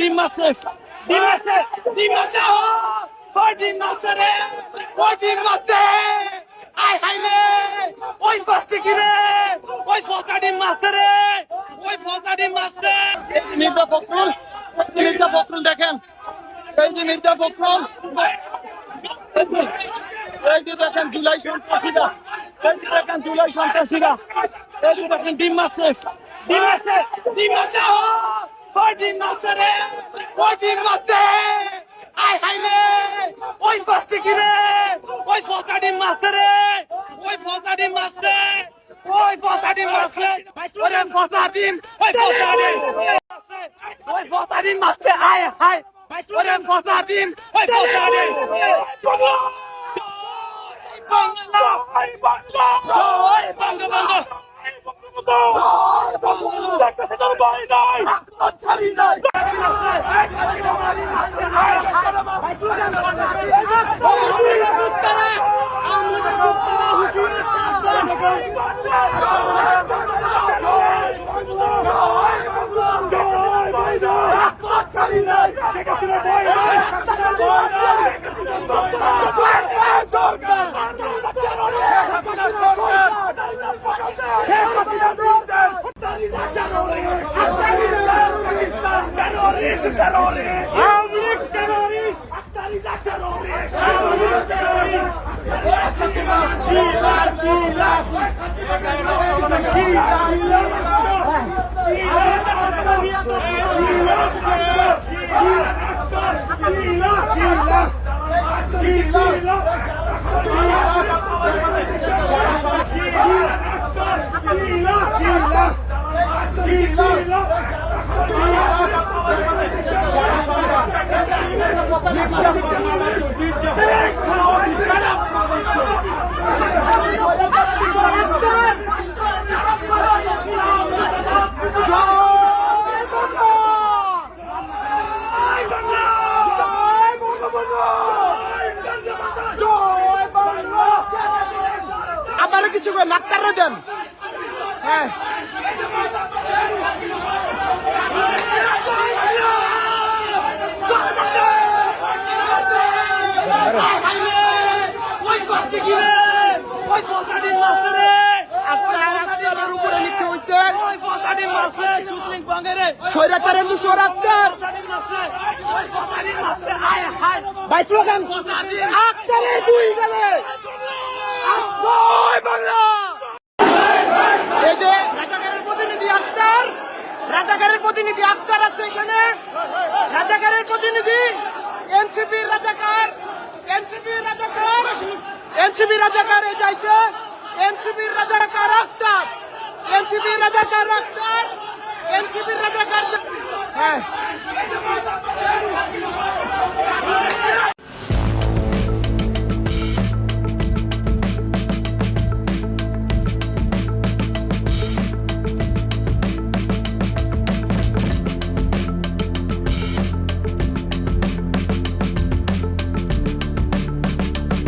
ডিম মারছে ডিম মারছে ডিম ও! ওই ডিম মারছে রে? ওই ডিম মারছে আয় হাই রে! ওই বাসছে কি রে! ওই ফসা ডিম রে! ওই ফসা ডিম যে মির্জা ফখরুল দেখেন। এই যে মির্জা ফখরুল। এই যে দেখেন, জুলাই সন্ত্রাসীরা জুলাই সন্ত্রাসীরা এই যে দেখেন ডিম মারছে ডিম মারছে ডিম মারছে ও ওই ডিম মারছে রে ওই ডিম মারছে আয় হাই রে ওই বাসছে কি রে ওই ফসা ডিম মারছে রে ওই ফসা ডিম মারছে ওই ফসা ডিম মারছে ওরে ফসা ডিম ওই ফসা ডিম ওই ফসা ডিম মারছে আয় হাই ওরে ফসা ডিম ওই ফসা ডিম বাংলা বাংলা জয় বাংলা বাংলা আমার কিছু করে লাক্তারে দেন হ্যাঁ ওই বাসছে কি রে ওই ফসা ডিম মারছে রে আক্তার আক্তারের উপরে লিখতে হয়েছে ওই ফসা ডিম মারছে চুতলিং বাঙে রে স্বৈরাচারের দুশোর আক্তার ফসা ডিম মারছে ওই ফসা ডিম মারছে আয় হাই ভাই স্লোগান ফসা ডিম আক্তারের দুই গেলে। বাংলা এই যে রাজাকারের প্রতিনিধি আক্তার রাজাকারের প্রতিনিধি আক্তার আছে এখানে। রাজাকারের প্রতিনিধি এনসিপির রাজাকার এনসিপির রাজাকার, এনসিপি রাজাকার এ যাইছে। এনসিপির রাজাকার আক্তার এনসিপির রাজাকার আক্তার এনসিপির রাজাকার হ্যাঁ।